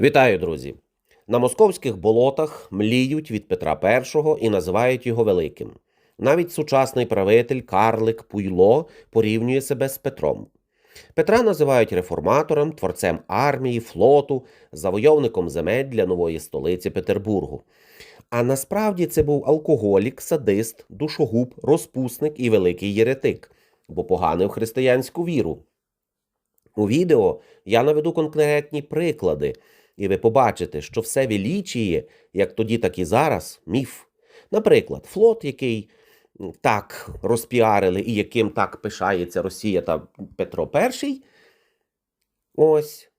Вітаю, друзі! На московських болотах мліють від Петра І і називають його великим. Навіть сучасний правитель Карлик Пуйло порівнює себе з Петром. Петра називають реформатором, творцем армії, флоту, завойовником земель для нової столиці Петербургу. А насправді це був алкоголік, садист, душогуб, розпусник і великий єретик, бо поганив християнську віру. У відео я наведу конкретні приклади, і ви побачите, що все величіє, як тоді, так і зараз, міф. Наприклад, флот, який так розпіарили і яким так пишається Росія та Петро І, ось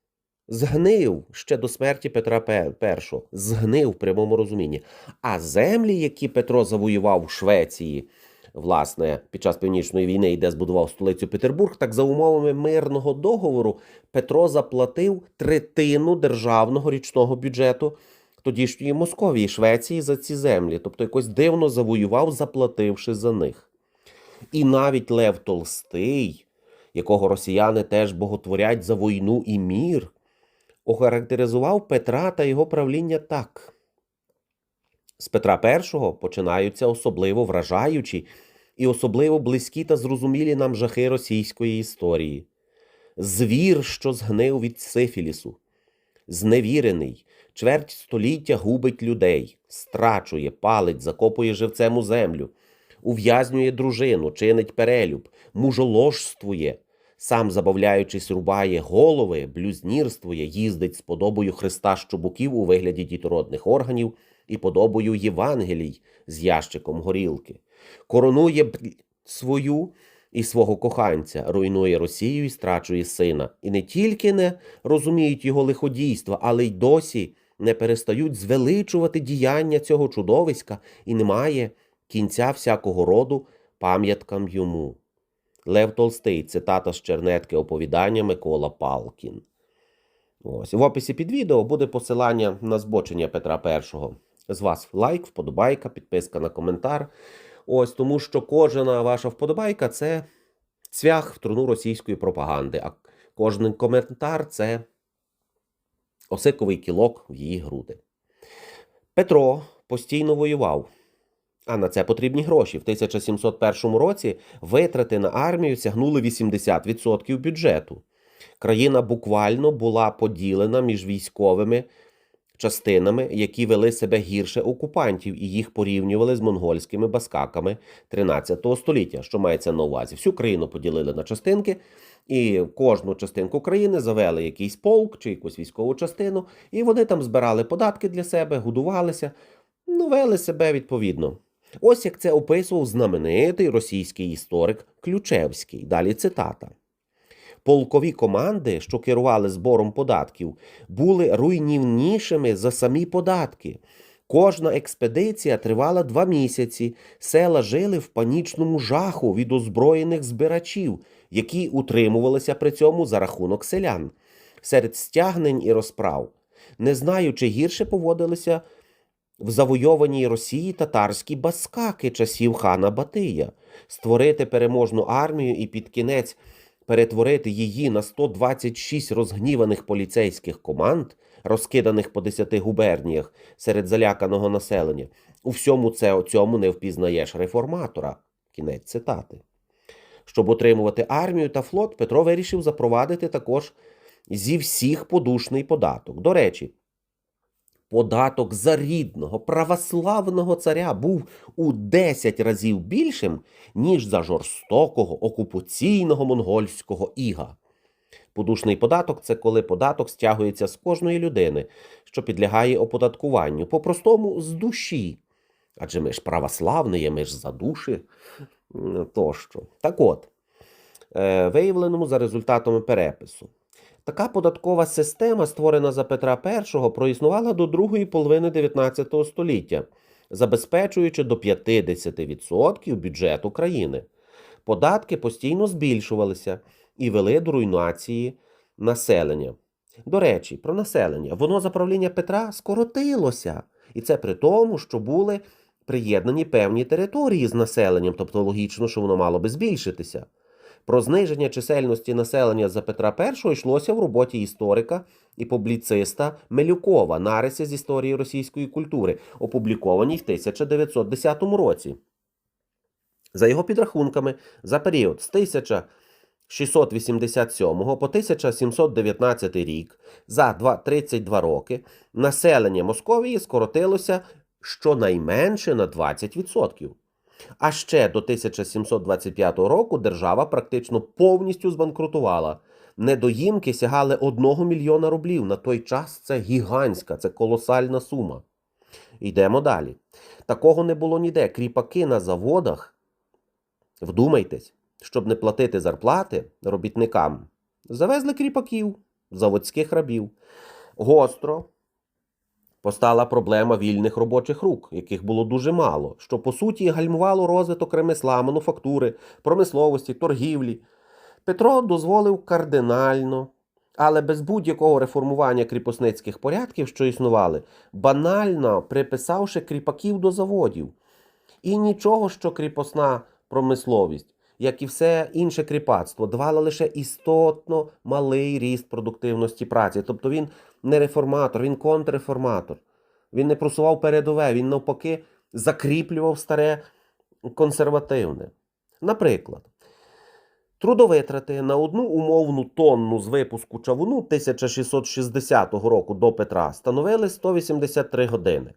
згнив ще до смерті Петра І, згнив в прямому розумінні. А землі, які Петро завоював в Швеції, власне, під час Північної війни, і де збудував столицю Петербург, так за умовами мирного договору Петро заплатив третину державного річного бюджету тодішньої Московії, Швеції за ці землі. Тобто якось дивно завоював, заплативши за них. І навіть Лев Толстий, якого росіяни теж боготворять за війну і мір, охарактеризував Петра та його правління так. З Петра І починаються особливо вражаючі і особливо близькі та зрозумілі нам жахи російської історії. Звір, що згнив від сифілісу, зневірений, чверть століття губить людей, страчує, палить, закопує живцем у землю, ув'язнює дружину, чинить перелюб, мужоложствує, сам забавляючись, рубає голови, блюзнірствує, їздить з подобою Христа з чубуків у вигляді дітородних органів і подобою Євангелій з ящиком горілки, коронує свою і свого коханця, руйнує Росію і страчує сина. І не тільки не розуміють його лиходійства, але й досі не перестають звеличувати діяння цього чудовиська, і немає кінця всякого роду пам'яткам йому. Лев Толстий, цитата з чернетки оповідання Микола Палкін. Ось в описі під відео буде посилання на збочення Петра І. З вас лайк, вподобайка, підписка на коментар. Ось тому, що кожна ваша вподобайка це цвях в труну російської пропаганди, а кожен коментар це осиковий кілок в її груди. Петро постійно воював. А на це потрібні гроші. В 1701 році витрати на армію сягнули 80% бюджету. Країна буквально була поділена між військовими частинами, які вели себе гірше окупантів, і їх порівнювали з монгольськими баскаками 13 століття, що мається на увазі. Всю країну поділили на частинки, і кожну частинку країни завели якийсь полк чи якусь військову частину, і вони там збирали податки для себе, годувалися, ну, вели себе відповідно. Ось як це описував знаменитий російський історик Ключевський. Далі цитата. Полкові команди, що керували збором податків, були руйнівнішими за самі податки. Кожна експедиція тривала два місяці. Села жили в панічному жаху від озброєних збирачів, які утримувалися при цьому за рахунок селян. Серед стягнень і розправ. Не знаю, чи гірше поводилися в завойованій Росії татарські баскаки часів хана Батия, створити переможну армію і під кінець перетворити її на 126 розгніваних поліцейських команд, розкиданих по 10 губерніях серед заляканого населення. У всьому це цьому не впізнаєш реформатора. Кінець цитати. Щоб отримувати армію та флот, Петро вирішив запровадити також зі всіх подушний податок. До речі, податок за рідного православного царя був у 10 разів більшим, ніж за жорстокого окупаційного монгольського іга. Подушний податок це коли податок стягується з кожної людини, що підлягає оподаткуванню, по-простому з душі. Адже ми ж православні, ми ж за душі тощо. Так от, е, виявленому за результатами перепису. Така податкова система, створена за Петра І, проіснувала до другої половини 19 століття, забезпечуючи до 50% бюджету країни. Податки постійно збільшувалися і вели до руйнації населення. До речі, про населення. Воно за правління Петра скоротилося. І це при тому, що були приєднані певні території з населенням, тобто логічно, що воно мало би збільшитися. Про зниження чисельності населення за Петра І йшлося в роботі історика і публіциста Мелюкова Нариси з історії російської культури, опублікованій в 1910 році. За його підрахунками, за період з 1687 по 1719 рік, за 32 роки, населення Московії скоротилося щонайменше на 20%. А ще до 1725 року держава практично повністю збанкрутувала. Недоїмки сягали 1 мільйона рублів. На той час це гігантська, це колосальна сума. Йдемо далі. Такого не було ніде. Кріпаки на заводах, вдумайтесь, щоб не платити зарплати робітникам, завезли кріпаків, заводських рабів. Гостро постала проблема вільних робочих рук, яких було дуже мало, що по суті гальмувало розвиток ремесла, мануфактури, промисловості, торгівлі. Петро дозволив кардинально, але без будь-якого реформування кріпосницьких порядків, що існували, банально приписавши кріпаків до заводів. І нічого, що кріпосна промисловість, як і все інше кріпацтво, давала лише істотно малий ріст продуктивності праці. Тобто він не реформатор, він контрреформатор. Він не просував передове, він навпаки закріплював старе консервативне. Наприклад, трудовитрати на одну умовну тонну з випуску чавуну 1660 року до Петра становили 183 години,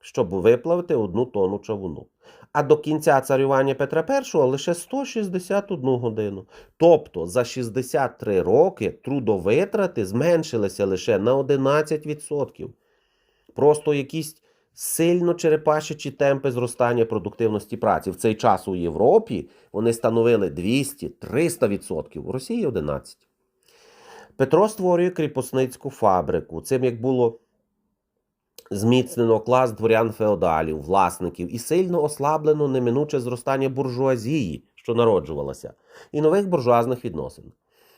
щоб виплавити одну тонну чавуну. А до кінця царювання Петра І лише 161 годину. Тобто за 63 роки трудовитрати зменшилися лише на 11%. Просто якісь сильно черепашечі темпи зростання продуктивності праці. В цей час у Європі вони становили 200-300%, в Росії 11%. Петро створює кріпосницьку фабрику. Цим як було зміцнено клас дворян феодалів, власників і сильно ослаблено неминуче зростання буржуазії, що народжувалося, і нових буржуазних відносин.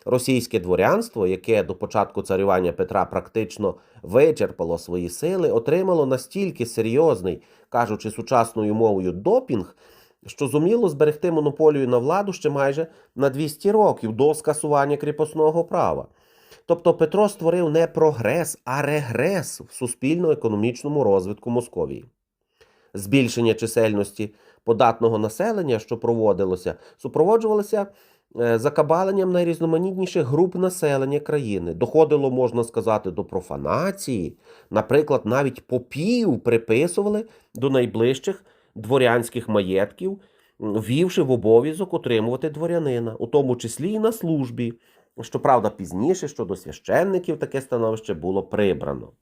Російське дворянство, яке до початку царювання Петра практично вичерпало свої сили, отримало настільки серйозний, кажучи сучасною мовою, допінг, що зуміло зберегти монополію на владу ще майже на 200 років до скасування кріпосного права. Тобто Петро створив не прогрес, а регрес в суспільно-економічному розвитку Московії. Збільшення чисельності податного населення, що проводилося, супроводжувалося е, закабаленням найрізноманітніших груп населення країни. Доходило, можна сказати, до профанації. Наприклад, навіть попів приписували до найближчих дворянських маєтків, ввівши в обов'язок утримувати дворянина, у тому числі і на службі. Щоправда, пізніше щодо священників таке становище було прибрано.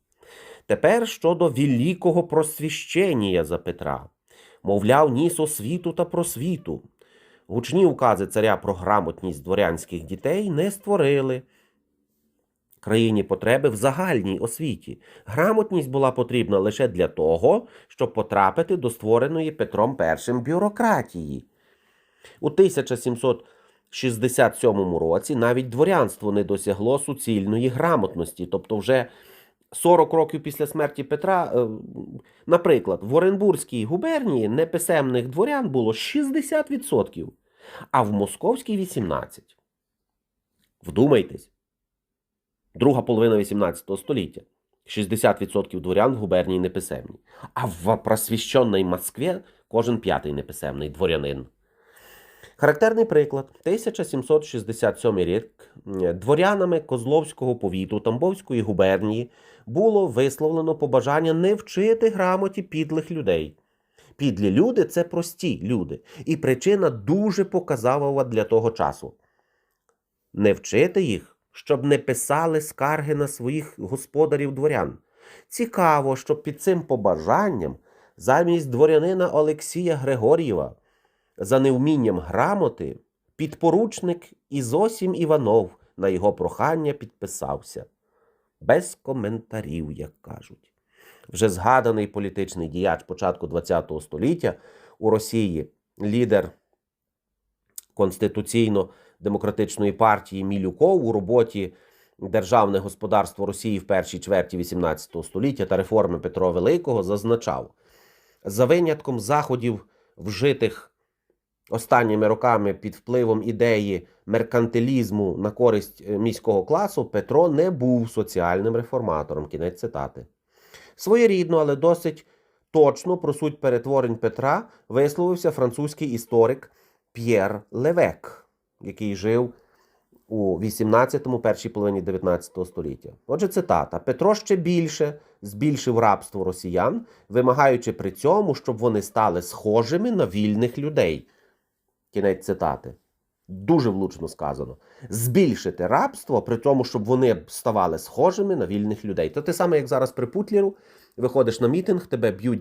Тепер щодо великого просвіщення за Петра. Мовляв, ніс освіту та просвіту. Гучні укази царя про грамотність дворянських дітей не створили країні потреби в загальній освіті. Грамотність була потрібна лише для того, щоб потрапити до створеної Петром І бюрократії. У 1767 році навіть дворянство не досягло суцільної грамотності, тобто вже 40 років після смерті Петра, е, наприклад, в Оренбурзькій губернії неписемних дворян було 60%, а в Московській 18%. Вдумайтесь. Друга половина 18 століття. 60% дворян в губернії неписемні. А в просвіщеній Москві кожен п'ятий неписемний дворянин. Характерний приклад 1767 рік дворянами Козловського повіту Тамбовської губернії було висловлено побажання не вчити грамоті підлих людей. Підлі люди це прості люди, і причина дуже показова для того часу. Не вчити їх, щоб не писали скарги на своїх господарів дворян. Цікаво, що під цим побажанням замість дворянина Олексія Григор'єва за невмінням грамоти підпоручник Ізосім Іванов на його прохання підписався. Без коментарів, як кажуть. Вже згаданий політичний діяч початку ХХ століття у Росії, лідер конституційно-демократичної партії Мілюков у роботі Державне господарство Росії в першій чверті XVIII століття та реформи Петра Великого зазначав, за винятком заходів вжитих останніми роками під впливом ідеї меркантилізму на користь е, міського класу, Петро не був соціальним реформатором. Кінець цитати. Своєрідно, але досить точно про суть перетворень Петра висловився французький історик П'єр Левек, який жив у 18-му, першій половині 19 століття. Отже, цитата: Петро ще більше збільшив рабство росіян, вимагаючи при цьому, щоб вони стали схожими на вільних людей. Кінець цитати. Дуже влучно сказано. Збільшити рабство при тому, щоб вони ставали схожими на вільних людей. То те саме, як зараз при Путлеру, виходиш на мітинг, тебе б'ють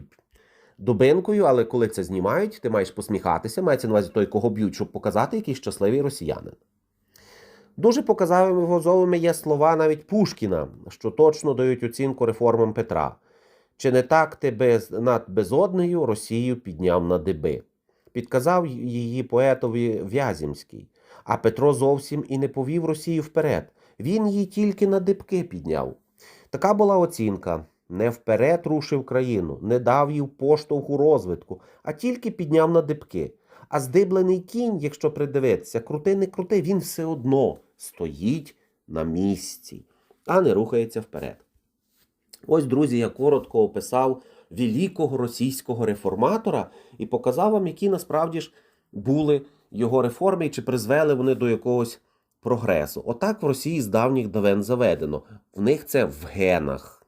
дубинкою, але коли це знімають, ти маєш посміхатися, мається на увазі той, кого б'ють, щоб показати, який щасливий росіянин. Дуже показовими є слова навіть Пушкіна, що точно дають оцінку реформам Петра. Чи не так ти без, над безоднею Росію підняв на диби? Підказав її поетові Вяземський. А Петро зовсім і не повів Росію вперед. Він її тільки на дибки підняв. Така була оцінка. Не вперед рушив країну, не дав їй поштовху розвитку, а тільки підняв на дибки. А здиблений кінь, якщо придивитися, крути не крути, він все одно стоїть на місці, а не рухається вперед. Ось, друзі, я коротко описав великого російського реформатора і показав вам, які насправді ж були його реформи і чи призвели вони до якогось прогресу. Отак в Росії з давніх давен заведено. В них це в генах.